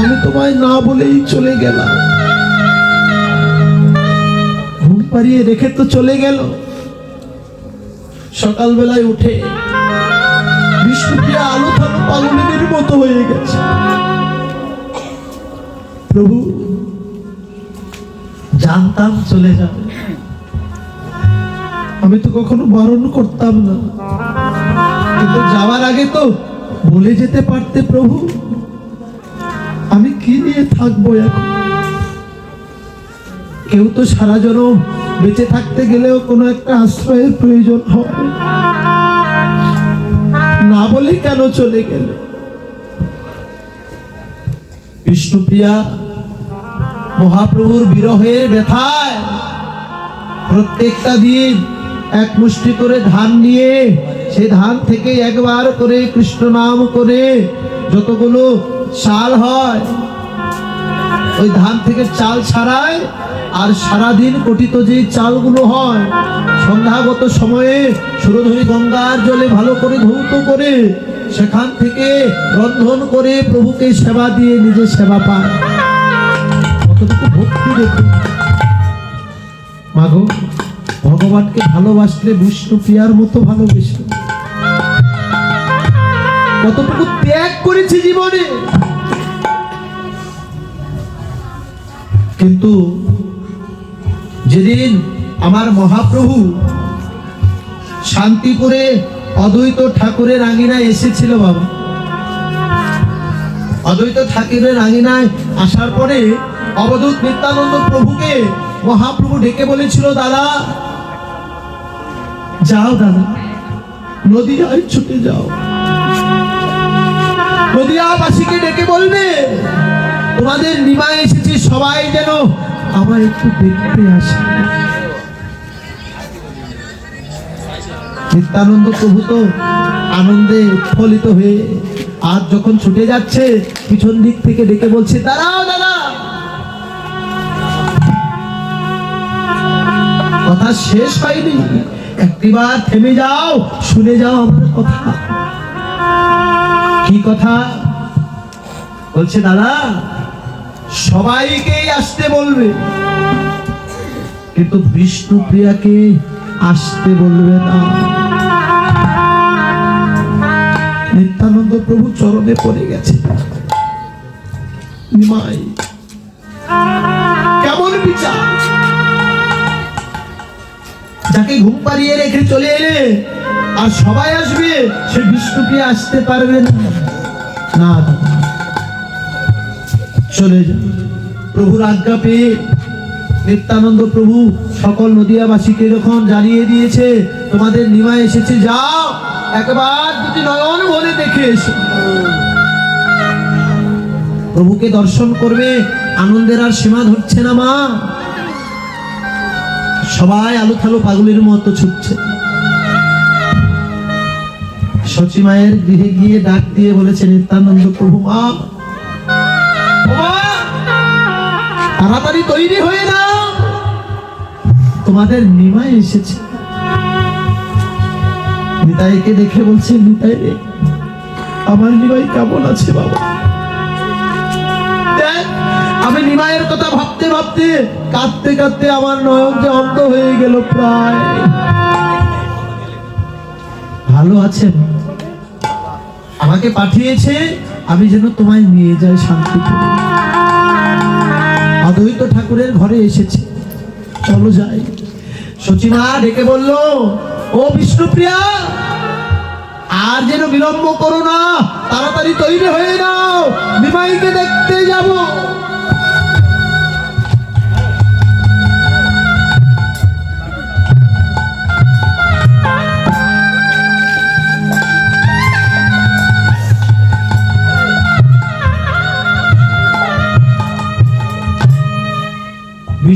আমি তোমায় না বলেই চলে গেলাম। ঘুম পাড়িয়ে রেখে তো চলে গেল। সকালবেলায় উঠে বিষ্ণুপ্রিয়া মতো হয়ে গেছে। প্রভু, জানতাম চলে যাবে। আমি তো কখনো বারণ করতাম না। কিন্তু যাওয়ার আগে তো বলে যেতে পারতে প্রভু? আমি কি নিয়ে থাকব এখন? কেউ তো সারা জনম বেঁচে থাকতে গেলেও কোনো একটা আশ্রয়ের প্রয়োজন হয় না বলে কেন চলে গেল? বিষ্ণুপ্রিয়া, মহাপ্রভুর বিরহের ব্যথায় প্রত্যেকটা দিন এক মুষ্টি করে ধান নিয়ে সে ধান থেকে একবার করে কৃষ্ণ নাম করে যতগুলো চাল হয়, ওই ধান থেকে চাল ছাড়ায় আর সারাদিন কটিত যে চালগুলো হয়, সন্ধ্যাগত সময়ে সুরধরি গঙ্গার জলে ভালো করে ধৌত করে সেখান থেকে রন্ধন করে প্রভুকে সেবা দিয়ে নিজে সেবা পায়। ভক্তি দেখুন। ভগবানকে ভালোবাসলে বিষ্ণু প্রিয়ার মতো ভালোবেসে। কতটুকু ত্যাগ করেছি জীবনে? কিন্তু যেদিন আমার মহাপ্রভু শান্তিপুরে অদ্বৈত ঠাকুরের আঙিনায় এসেছিল বাবা, অদ্বৈত ঠাকুরের আঙিনায় আসার পরে অবধূত নিত্যানন্দ প্রভুকে মহাপ্রভু ডেকে বলেছিল, দাদা, যাও দাদা নদীয়ায় ছুটে যাও। নদীয়াবাসীকে ডেকে বলবে, তোমাদের নিমায় এসেছে, সবাই যেন আমার একটু দেখতে আসে। নিত্যানন্দ প্রভু তো আনন্দে উৎফলিত হয়ে আর যখন ছুটে যাচ্ছে, পিছন দিক থেকে ডেকে বলছে, দাঁড়াও দাদা! কথা শেষ হয়নি। একটিবার থেমে যাও, শুনে যাও আমার কথা। কি কথা? বলছে, দাদা, সবাইকেই আসতে বলবে। কিন্তু বিষ্ণু প্রিয়াকে আসতে বলবে না। নিত্যানন্দ প্রভু চরণে পড়ে গেছে। কেমন বিচার? যাকে ঘুম পাড়িয়ে রেখে চলে এলে আর সবাই আসবে, সে বিষ্ণুকে আসতে পারবে না। চলে যাও প্রভুর আজ্ঞা পেয়ে নিত্যানন্দ প্রভু সকল নদিয়াবাসীকে যখন জানিয়ে দিয়েছে, তোমাদের নিমায় এসেছে, যাও। একবার দুটি নয়ন ভরে দেখে এসো। প্রভুকে দর্শন করবে, আনন্দের আর সীমা ধরছে না মা। সবাই আলো থালো পাগলের মতো ছুটছে। সচি মায়ের গৃহে গিয়ে ডাক দিয়ে বলেছে নিত্যানন্দ প্রভু মা তাড়াতাড়ি তৈরি হয়ে নাও। তোমাদের নিমাই এসেছে। নিতাইকে দেখে বলছে, নিতাই আমার নিমাই কেমন আছে বাবা? আমি নিমাইয়ের কথা ভাবতে ভাবতে কাঁদতে কাঁদতে আমার নয়ন যে অন্ধ হয়ে গেল প্রায়। ভালো আছেন? আমাকে পাঠিয়েছে, আমি যেন তোমায় নিয়ে যাই শান্তি অদ্বৈত ঠাকুরের ঘরে এসেছে। চলো যাই। সচিমা ডেকে বলল, ও বিষ্ণুপ্রিয়া, আর যেন বিলম্ব করো না, তাড়াতাড়ি তৈরি হয়ে নাও বিমাইকে দেখতে যাব।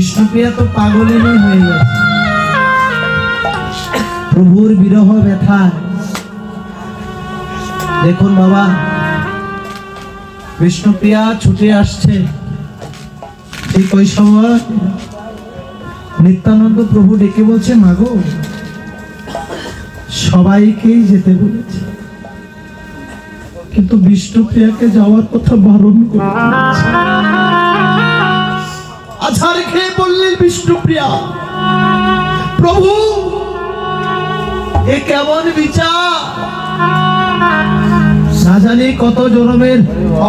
বিষ্ণুপ্রিয়া তো পাগলেরই হয়ে গেছে। প্রভুর বিরহ ব্যথায় দেখুন বাবা, বিষ্ণুপ্রিয়া ছুটে আসছে। ঠিক ওই সময় নিত্যানন্দ প্রভু ডেকে বলছে মাগো সবাইকেই যেতে বলেছে। কিন্তু বিষ্ণুপ্রিয়াকে যাওয়ার কথা বারণ করে বিষ্ণুপ্রিয়া প্রভু, এ কেমন বিচার? না জানি কত জনমের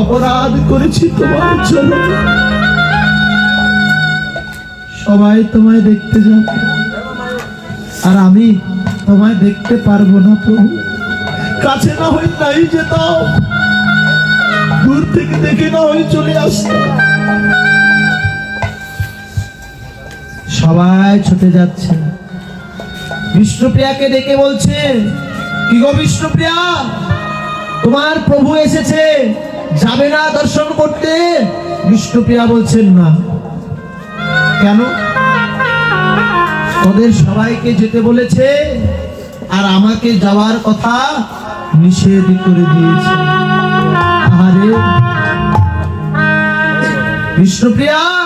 অপরাধ করেছি তোমার জন্য। সবাই তোমায় দেখতে যাবে আর আমি তোমায় দেখতে পারব না, প্রভু। কাছে না হই নাই যেতাম। দূর থেকে দেখে না হই চলে আসতাম। সবাই ছুটে যাচ্ছে। বিষ্ণুপ্রিয়াকে ডেকে বলছে, কি গো বিষ্ণুপ্রিয়া? তোমার প্রভু এসেছে, যাবে না দর্শন করতে? বিষ্ণুপ্রিয়া বলছেন, না। কেন? তোদের সবাইকে যেতে বলেছে, আর আমাকে যাওয়ার কথা নিষেধ করে দিয়েছে। আরে বিষ্ণুপ্রিয়া!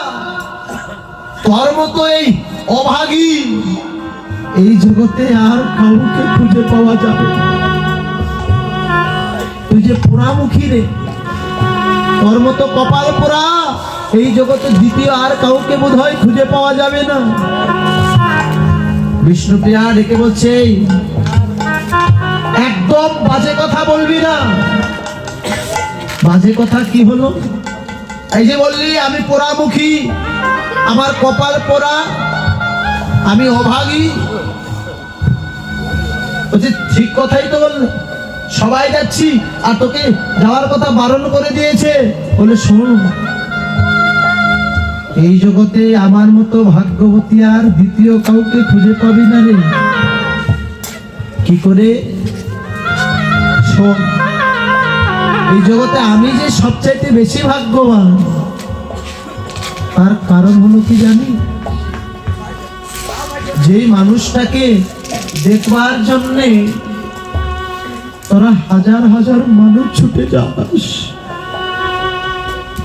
তোর মতো এই অভাগী। এই জগতে আর কাউকে খুঁজে পাওয়া যাবে। তুই যে পোড়ামুখী রে তোর মতো কপাল পোড়া। এই জগতে দ্বিতীয় আর কাউকে বোধ হয় খুঁজে পাওয়া যাবে না। বিষ্ণুপ্রিয়া ডেকে বলছে একদম বাজে কথা বলবি না। বাজে কথা কি হলো? এই যে বললি, আমি পোড়ামুখী। আমার কপাল পোড়া, আমি অভাগী। বলছে, ঠিক কথাই তো বলল। সবাই যাচ্ছি, আর তোকে যাওয়ার কথা বারণ করে দিয়েছে। বলে, শোন এই জগতে আমার মতো ভাগ্যবতী আর দ্বিতীয় কাউকে খুঁজে পাবি না রে। কি করে? শোন, এই জগতে আমি যে সবচাইতে বেশি ভাগ্যবান তার কারণ হলো কি জানি? যে মানুষটাকে দেখবার জন্যে তোরা হাজার হাজার মানুষ ছুটে যাস।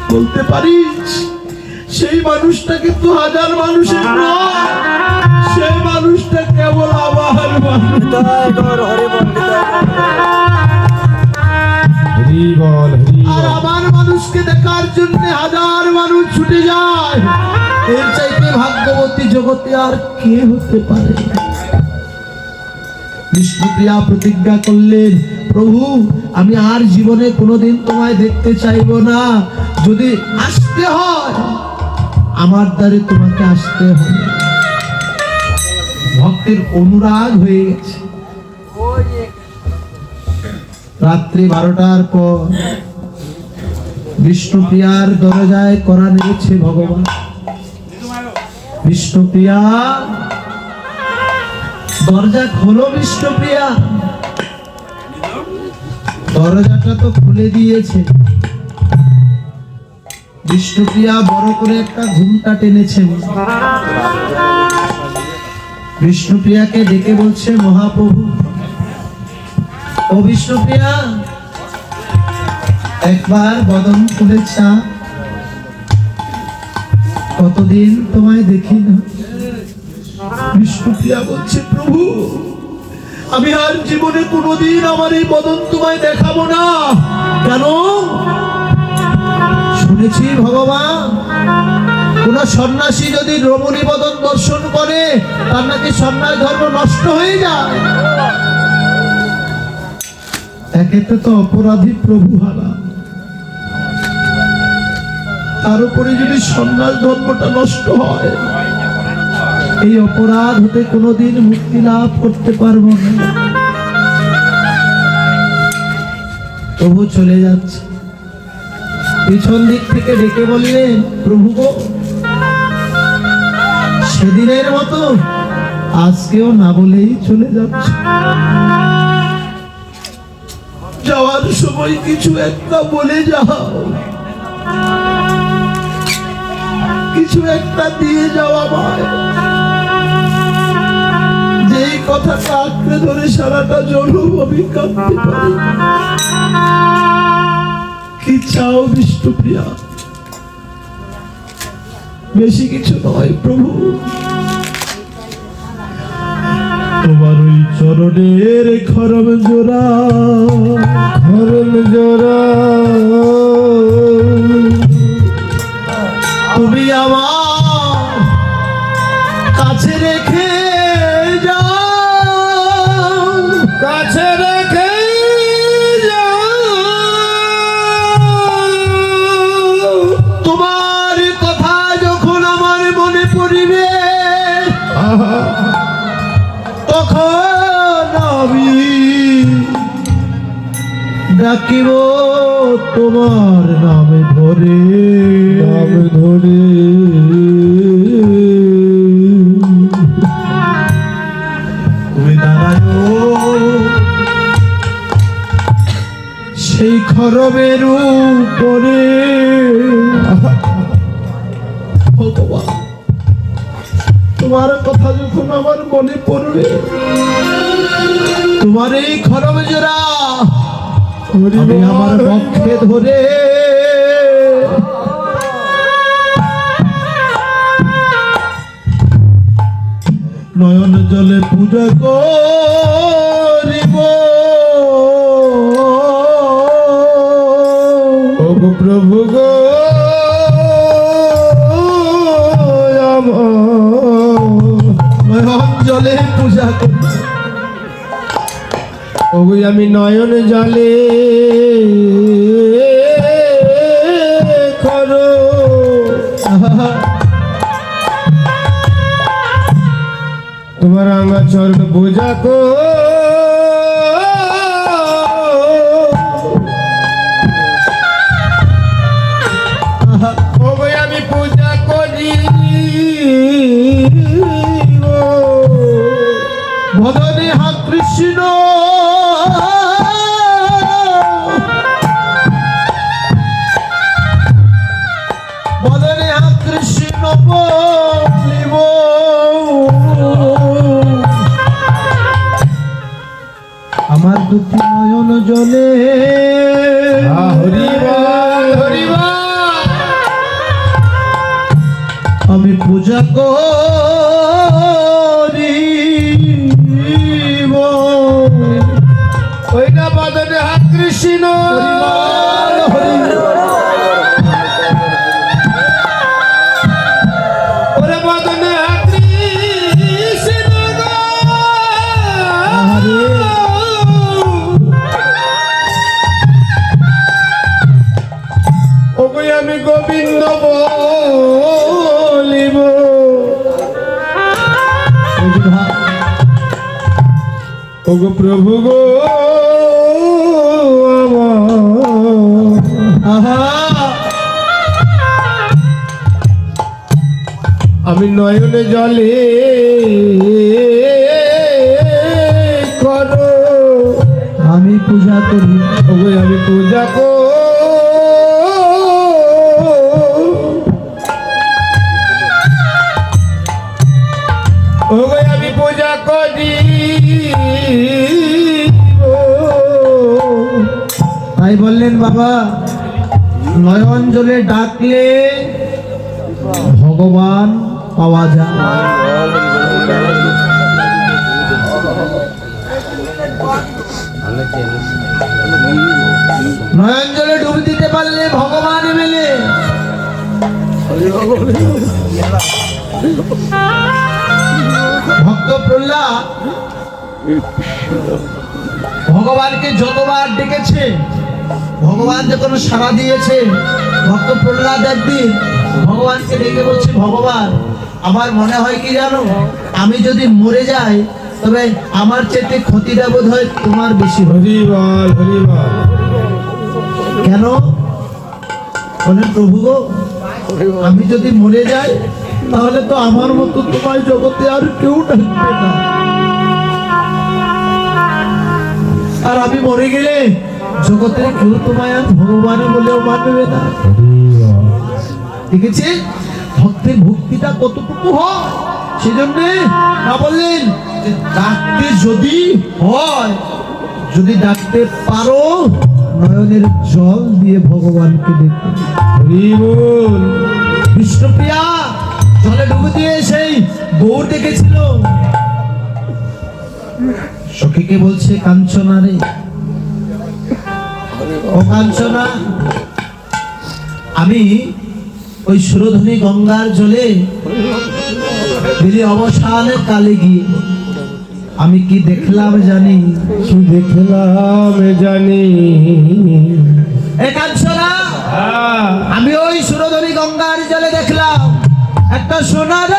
বলতে পারিস? সেই মানুষটা কিন্তু হাজার মানুষের সেই মানুষটা কেবল আমার হরি আর আমার মানুষকে দেখার জন্য হাজার বিষ্ণুপ্রিয়া প্রতিজ্ঞা করলেন, প্রভু, আমি আর জীবনে কোনোদিন তোমায় দেখতে চাইব না। যদি আসতে হয়, আমার দ্বারে তোমাকে আসতে হবে। ভক্তের অনুরাগ হয়ে গেছে। রাত্রি বারোটার পর বিষ্ণুপ্রিয়ার দরজায় করা নিয়েছে ভগবান। বিষ্ণুপ্রিয়া। দরজা খোলো বিষ্ণুপ্রিয়া। দরজাটা তো খুলে দিয়েছে। বিষ্ণুপ্রিয়া বড় করে একটা ঘুমটা টেনেছে। বিষ্ণুপ্রিয়াকে ডেকে বলছে, মহাপ্রভু, ও বিষ্ণুপ্রিয়া, একবার বদন খুলে কতদিন তোমায় দেখি না? বিষ্ণুপ্রিয়া বলছে, প্রভু, আমি আর জীবনে কোনোদিন আমার এই বদন তোমায় দেখাবো না। কেন? শুনেছি ভগবান, কোন সন্ন্যাসী যদি রমণী বদন দর্শন করে, তার নাকি সন্ন্যাস ধর্ম নষ্ট হয়ে যায়। একেতে তো অপরাধী প্রভু হারা তার উপরে যদি সন্ন্যাস ধর্মটা নষ্ট হয়, এই অপরাধ হতে কোনোদিন মুক্তি লাভ করতে পারব না। প্রভু চলে যাচ্ছে। পিছন দিক থেকে ডেকে বললেন প্রভু গো, সেদিনের মতো আজকেও না বলেই চলে যাচ্ছে। যাওয়ার সময় কিছু একটা বলে যাও। কিছু একটা দিয়ে যাও আমায়। যেই কথাটা আঁকড়ে ধরে সারাটা কাঁদতে পারি। কি চাও বিষ্ণুপ্রিয়া বেশি কিছু নয়, প্রভু। তোমার ওই চরণের খরম জোড়া খরম জোড়া। তুমি আমার কাছে রেখে যাও। কাছে রেখে যাও। তোমার কথা যখন আমার মনে পড়িবে তখন আমি ডাকিব তোমার নামে ধরে। আমি আমার পক্ষে ধরে। নয়ন জলে পূজা করিব। প্রভু গো নয়ন জলে পূজা করিব। ওগো আমি নয়ন জলে করো। তোমার আমার চরণ পূজা কো কৃষ্ণ বলিব। আমার দুটি নয়ন জলে। আমি পূজা করিব আমি গোবিন্দ বলিব। ওগো প্রভু গো আমি নয়নে জলে করো। আমি পূজা করি। আমি পূজা করি। বাবা নয়ন জলে ডাকলে ভগবান পাওয়া যায়। নয়ন জলে ডুব দিতে পারলে ভগবান মেলে। ভক্ত প্রহ্লাদ, ভগবানকে যতবার ডেকেছে ভগবান যখন সাড়া দিয়েছে ভক্ত প্রহ্লাদ একদিন ভগবানকে ডেকে বলছে ভগবান আমার মনে হয় কি জানো? আমি যদি মরে যাই তবে আমার চেতে ক্ষতিটা বোধ হয় তোমার বেশি কেন? বলে প্রভু গো আমি যদি মরে যাই তাহলে তো আমার মতো তোমার জগতে আর কেউ ডাকবে না। আর আমি মরে গেলে জগতে কেউ তোমায় ভগবান বলেও মানবে না। দেখেছি? ভক্তের ভক্তিটা কতটুকু হয়? সেজন্য না বললেন যে ডাকতে যদি হয় যদি ডাকতে পারো নয়নের জল দিয়ে ভগবানকে দেখতে। বিষ্ণুপ্রিয়া জলে ডুবে দিয়ে সেই গৌর দেখেছিল। সখীকে বলছে কাঞ্চনা রে কাঞ্চনা আমি ওই সুরধনী গঙ্গার জলে দিলি অবসানে কালে গিয়ে আমি কি দেখলাম জানি? কি দেখলাম জানি? হ্যাঁ, আমি ওই সুরধনী গঙ্গার জলে দেখলাম একটা সোনার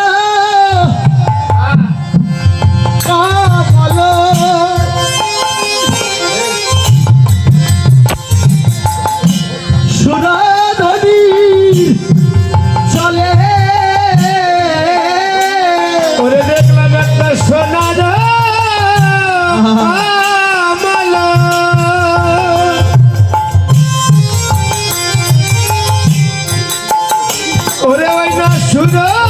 কমল। না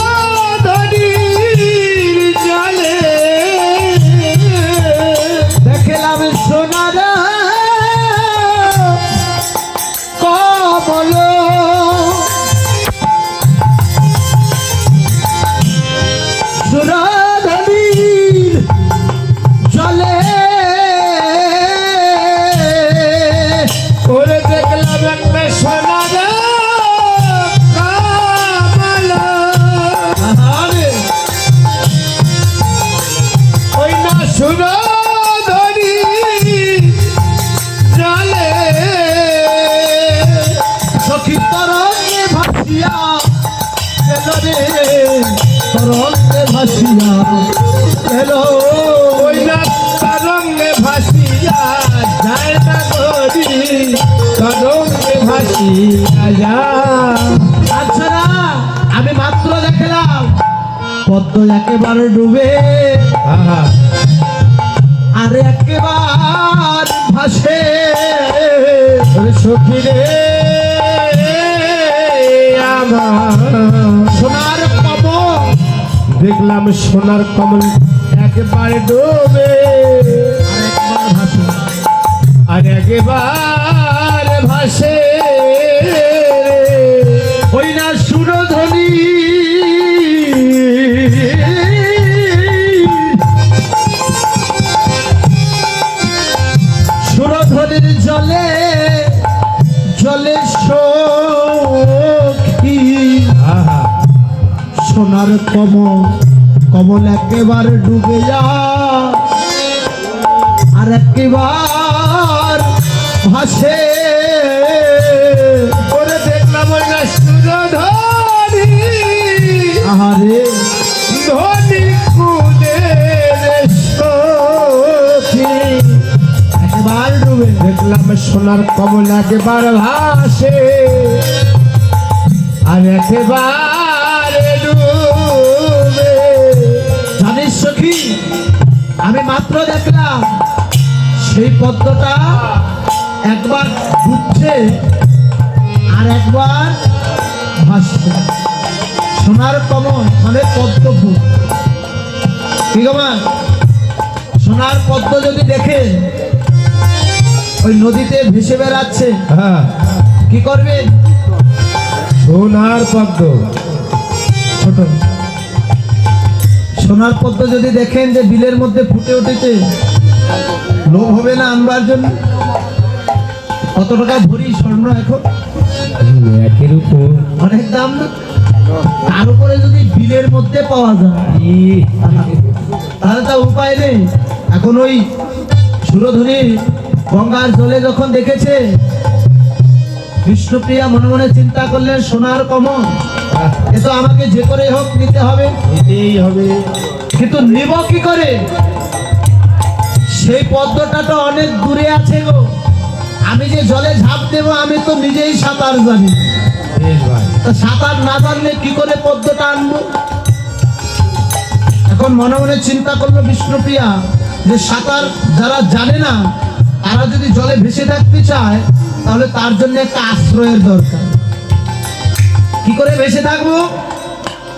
আমি মাত্র দেখলাম পদ্ম একেবারে ডুবে আর একেবার ভাসে ওরে সখী রে আমার সোনার কম দেখলাম সোনার কমল একবারে ডোবে আরেকবার ভাসে আর একবার ভাসে। একেবারে ডুবে যা। আর একেবার ভাসে। দেখলাম ডুবে দেখলাম সোনার কমল একবার ভাসে। আর একেবারে মাত্র দেখলাম সেই পদ্মটা একবার ঘুরছে আর একবার ভাসছে। সোনার কমল মানে পদ্ম ফুল। কি গো মা? সোনার পদ্ম যদি দেখে ওই নদীতে ভেসে বেড়াচ্ছে হ্যাঁ। কি করবে? সোনার পদ্ম। ছোট। সোনার পদ্ম যদি দেখেন যে বিলের মধ্যে ফুটে উঠেছে লোভ হবে না আনবার জন্য? কত টাকা ভরি স্বর্ণ এখন? একের উপর। অনেক দাম না? তার উপরে যদি বিলের মধ্যে পাওয়া যায় তাহলে তা উপায় নেই। এখন ওই সুরধনী গঙ্গার জলে যখন দেখেছে বিষ্ণুপ্রিয়া মনে মনে চিন্তা করলেন সোনার কমল। এ তো আমাকে যে করে হোক নিতে হবে। এটাই হবে। কিন্তু নিব কি করে? সেই পদ্মটা তো অনেক দূরে আছে গো। আমি যে জলে ঝাঁপ দেবো আমি তো নিজেই সাঁতার জানি। সাঁতার না জানলে কি করে পদ্মটা আনব? এখন মনে মনে চিন্তা করল বিষ্ণুপ্রিয়া যে সাঁতার যারা জানে না তারা যদি জলে ভেসে থাকতে চায় তাহলে তার জন্য একটা আশ্রয়ের দরকার। কি করে ভেসে থাকব?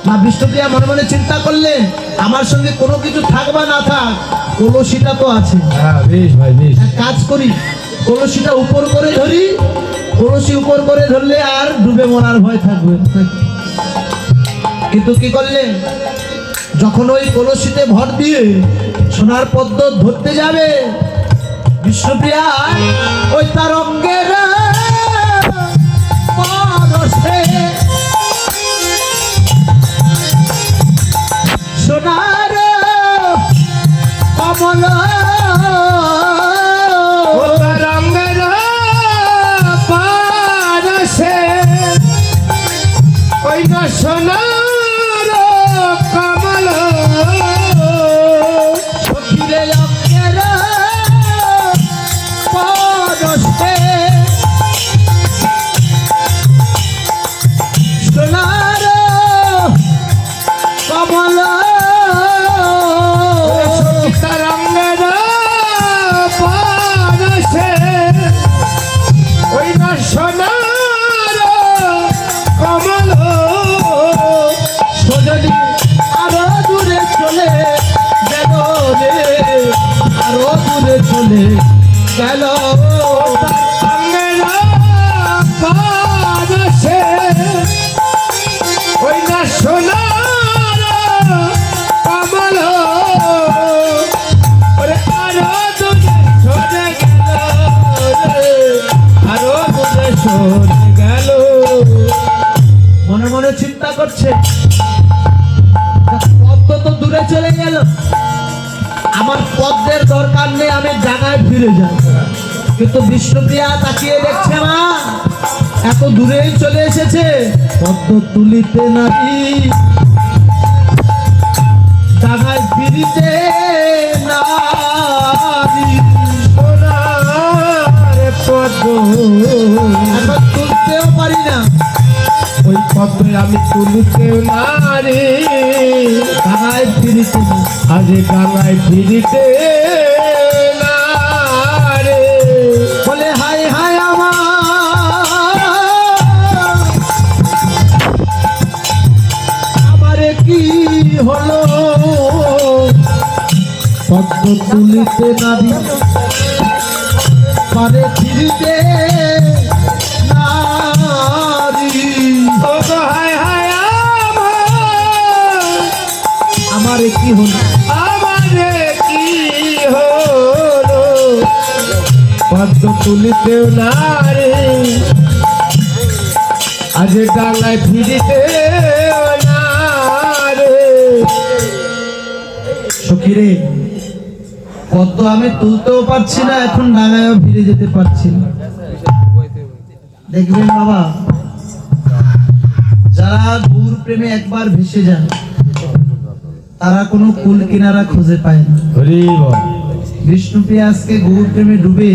মা বিষ্ণুপ্রিয়া মনে মনে চিন্তা করলেন আমার সঙ্গে কোনো কিছু থাক বা না থাক কলসিটা তো আছে। হ্যাঁ কাজ করি কলসিটা উপর করে ধরি কলসি উপর করে ধরলে আর ডুবে মরার ভয় থাকবে। কিন্তু কি করলেন? যখন ওই কলসিতে ভর দিয়ে সোনার পদ্ম ধরতে যাবে বিষ্ণুপ্রিয়া ওই তার অঙ্গের সোনার কমল। সোনার কমল। পদ্মের দরকার নেই, আমি জায়গায় ফিরে যাই কিন্তু বিষ্ণুপ্রিয়া তাকিয়ে দেখছে মা এত দূরেই চলে এসেছে। পদ্ম তুলিতে নাকি জায়গায় ফিরিতে নারী পদ্ম। তুলতেও পারি না। ওই পদ্মে আমি তুলিতেও নারী জায়গায় ফিরিতে আজ গাঙায় ফিরিতে হলো? তুলিতে নারী পারে ফিরিতে কি হলো তুলিতেও আজ ফিরিতে আমি তুলতেও পারছি না, এখন ডাঙায়ও ফিরে যেতে পারছি না। দেখবেন বাবা, যারা গৌর প্রেমে একবার ভেসে যায় তারা কোনো কুল কিনারা খুঁজে পায় না। হরি বল। বিষ্ণুপ্রিয়া আজকে গৌর প্রেমে ডুবে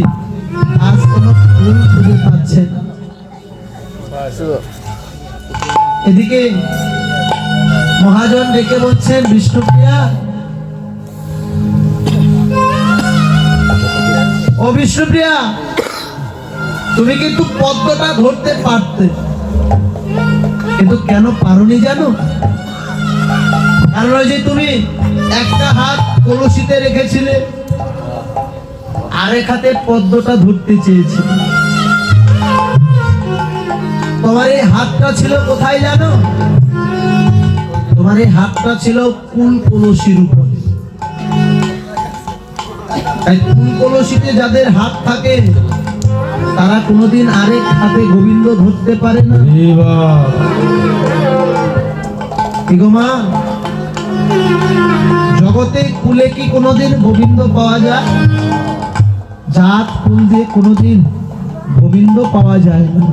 আজ কোনো কুল খুঁজে পাচ্ছে না। এদিকে মহাজন ডেকে বলছেন বিষ্ণুপ্রিয়া ও বিষ্ণুপ্রিয়া তুমি কিন্তু পদ্মটা ধরতে পারতে। কিন্তু কেন পারোনি জানো? যে তুমি একটা হাত কলসিতে রেখেছিলে আরেক হাতে পদ্মটা ধরতে চেয়েছিলে। তোমার এই হাতটা ছিল কোথায় জানো? তোমার এই হাতটা ছিল কুল কলসির উপরে। কুল কলসিতে যাদের হাত থাকে তারা কোনোদিন আরেক হাতে গোবিন্দ ধরতে পারে না। মা? জগতে কুলে কি কোনোদিন গোবিন্দ পাওয়া যায়? জাত কুল দিয়ে কোনোদিন গোবিন্দ পাওয়া যায় না।